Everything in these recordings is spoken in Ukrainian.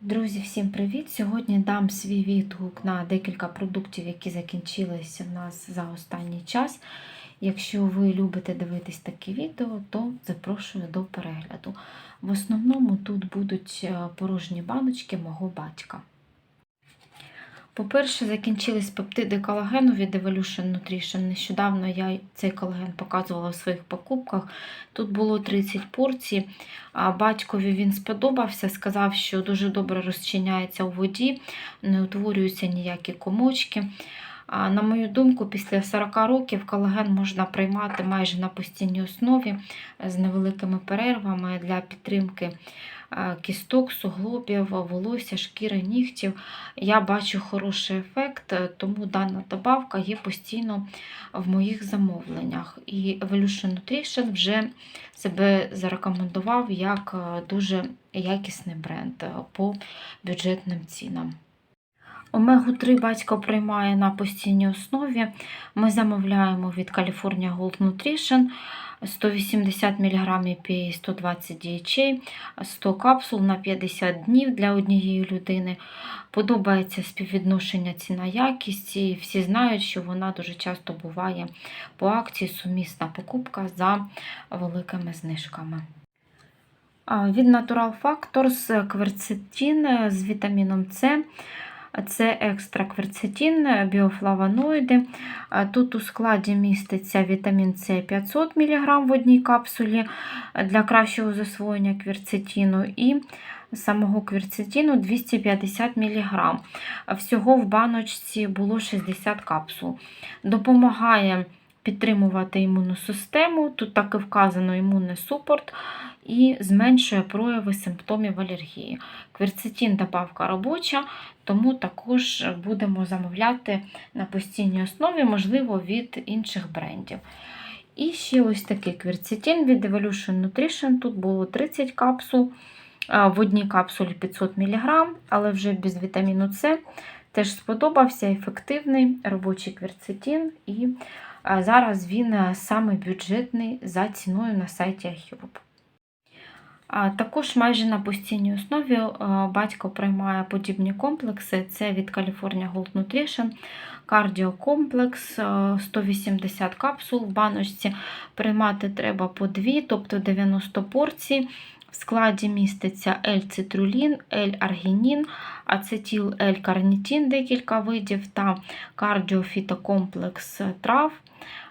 Друзі, всім привіт! Сьогодні дам свій відгук на декілька продуктів, які закінчилися в нас за останній час. Якщо ви любите дивитись такі відео, то запрошую до перегляду. В основному тут будуть е, порожні баночки мого батька. По-перше, закінчились пептиди колагену від Evolution Nutrition. Нещодавно я цей колаген показувала в своїх покупках. Тут було 30 порцій. Батькові він сподобався, сказав, що дуже добре розчиняється у воді, не утворюються ніякі комочки. На мою думку, після 40 років колаген можна приймати майже на постійній основі з невеликими перервами для підтримки кісток, суглобів, волосся, шкіри, нігтів. Я бачу хороший ефект, е, тому дана добавка є постійно в моїх замовленнях. І Evolution Nutrition вже себе зарекомендував як е, дуже якісний бренд е, по бюджетним цінам. Омегу 3 батько приймає на постійній основі. Ми замовляємо від California Gold Nutrition 180 мг EPA, 120 DHA, 100 капсул на 50 днів для однієї людини. Подобається співвідношення ціна-якість, і всі знають, що вона дуже часто буває по акції сумісна покупка за великими знижками. Від Natural Factors кверцетин з вітаміном С. Це екстра кверцетін, біофлавоноїди. Тут у складі міститься вітамін С 500 мг в одній капсулі для кращого засвоєння кверцетіну і самого кверцетіну 250 мг. Всього в баночці було 60 капсул. Допомагає підтримувати імунну систему, тут так і вказано імунний супорт, і зменшує прояви симптомів алергії. Кверцетин добавка робоча, тому також будемо замовляти на постійній основі, можливо, від інших брендів. І ще ось такий кверцетин від Evolution Nutrition. Тут було 30 капсул, в одній капсулі 500 мг, але вже без вітаміну С. Теж сподобався ефективний робочий кверцетин, і зараз він саме бюджетний за ціною на сайті Ахюрб. Також майже на постійній основі е, батько приймає подібні комплекси. Це від California Gold Nutrition, кардіокомплекс, 180 капсул в баночці. Приймати треба по 2, тобто 90 порцій. В складі міститься L-цитрулін, L-аргінін, ацетил L-карнітін, декілька видів та кардіофітокомплекс трав.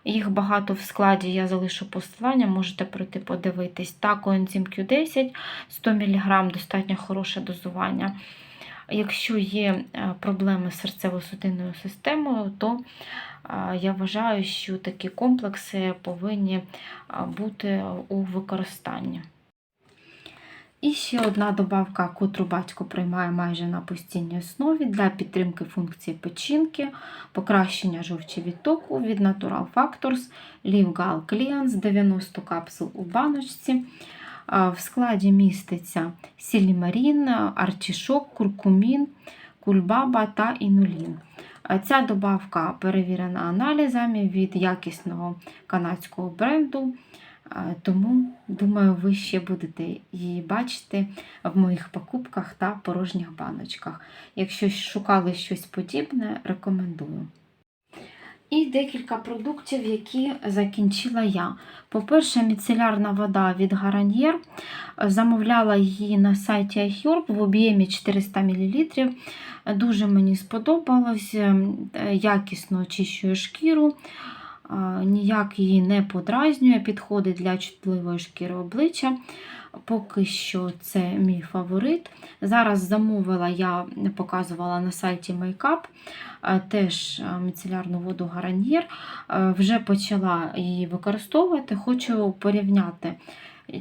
Їх багато в складі, я залишу посилання, можете пройти подивитись. Так, коензим Q10, 100 мг достатньо хороше дозування. Якщо є е, проблеми з серцево-судинною системою, то е, я вважаю, що такі комплекси повинні е, бути у використанні. І ще одна добавка, котру батько приймає майже на постійній основі для підтримки функції печінки, покращення жовчовідтоку від Natural Factors, Livgal Cleans 90 капсул у баночці. В складі міститься сілімарін, артішок, куркумін, кульбаба та інулін. Ця добавка перевірена аналізами від якісного канадського бренду. Тому, думаю, ви ще будете її бачити в моїх покупках та порожніх баночках. Якщо шукали щось подібне, рекомендую. І декілька продуктів, які закінчила я. По-перше, міцелярна вода від Гараньєр. Замовляла її на сайті iHerb в об'ємі 400 мл. Дуже мені сподобалось, якісно очищує шкіру ніяк її не подразнює, підходить для чутливої шкіри обличчя. Поки що це мій фаворит. Зараз замовила, я показувала на сайті Makeup, теж міцелярну воду Гараньєр. Вже почала її використовувати, хочу порівняти,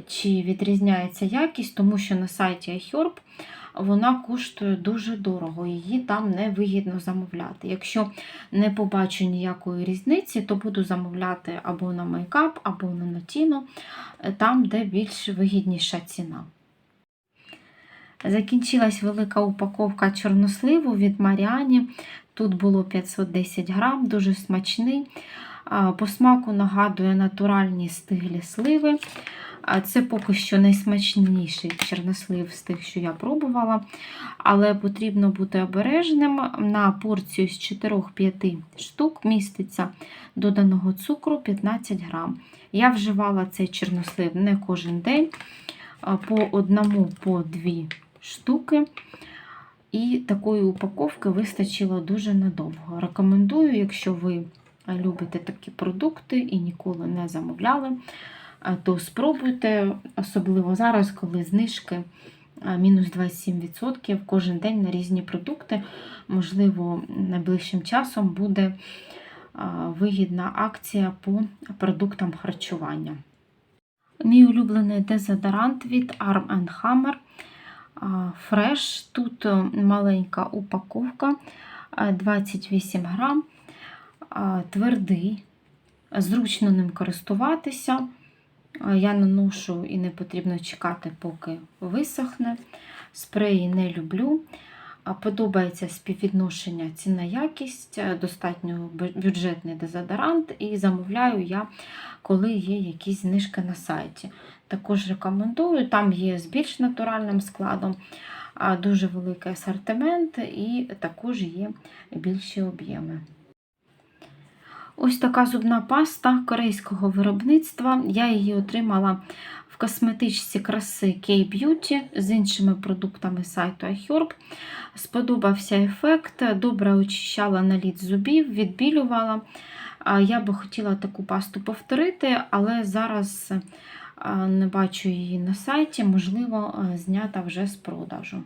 чи відрізняється якість, тому що на сайті iHerb вона коштує дуже дорого, її там не вигідно замовляти. Якщо не побачу ніякої різниці, то буду замовляти або на мейкап, або на Notino, там, де більш вигідніша ціна. Закінчилась велика упаковка чорносливу від Маріані. Тут було 510 грам, дуже смачний. По смаку нагадує натуральні стиглі сливи. А Це поки що найсмачніший чорнослив з тих, що я пробувала, але потрібно бути обережним. На порцію з 4-5 штук міститься доданого цукру 15 грам. Я вживала цей чорнослив не кожен день, по одному, по дві штуки. І такої упаковки вистачило дуже надовго. Рекомендую, якщо ви любите такі продукти і ніколи не замовляли, то спробуйте, особливо зараз, коли знижки мінус 27% кожен день на різні продукти. Можливо, найближчим часом буде вигідна акція по продуктам харчування. Мій улюблений дезодорант від Arm Hammer Fresh. Тут е, маленька упаковка, е, 28 грам, е, твердий, зручно ним користуватися. Я наношу і не потрібно чекати, поки висохне. Спреї не люблю. Подобається співвідношення ціна-якість, е, достатньо бюджетний дезодорант, і замовляю я, коли є якісь знижки на сайті. Також рекомендую, там є з більш натуральним складом, дуже великий асортимент і також є більші об'єми. Ось така зубна паста корейського виробництва. Я її отримала в косметичці краси K-Beauty з іншими продуктами сайту iHerb. Сподобався ефект, добре очищала наліт зубів, відбілювала. Я би хотіла таку пасту повторити, але зараз не бачу її на сайті, можливо, знята вже з продажу.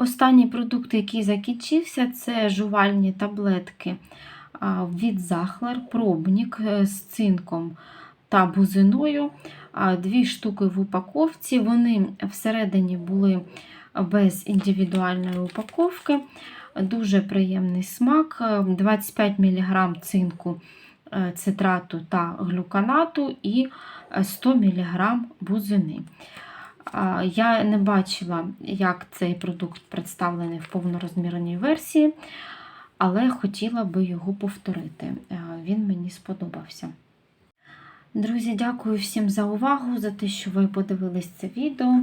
Останній продукт, який закінчився, це жувальні таблетки від Захлер, пробник е, з цинком та бузиною. Дві штуки в упаковці. Вони всередині були без індивідуальної упаковки. Дуже приємний смак, е, 25 мг цинку е, цитрату та глюканату і е, 100 мг бузини. Я не бачила, як цей продукт представлений в повнорозмірній версії, але хотіла би його повторити. Він мені сподобався. Друзі, дякую всім за увагу, за те, що ви подивились це відео.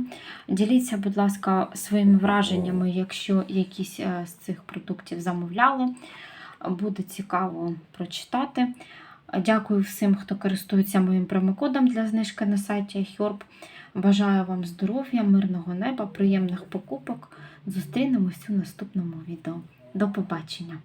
Діліться, будь ласка, своїми враженнями, якщо якісь е, з цих продуктів замовляли. Буде цікаво прочитати. Дякую всім, хто користується моїм промокодом для знижки на сайті iHerb. Бажаю вам здоров'я, мирного неба, приємних покупок. Зустрінемось у наступному відео. До побачення!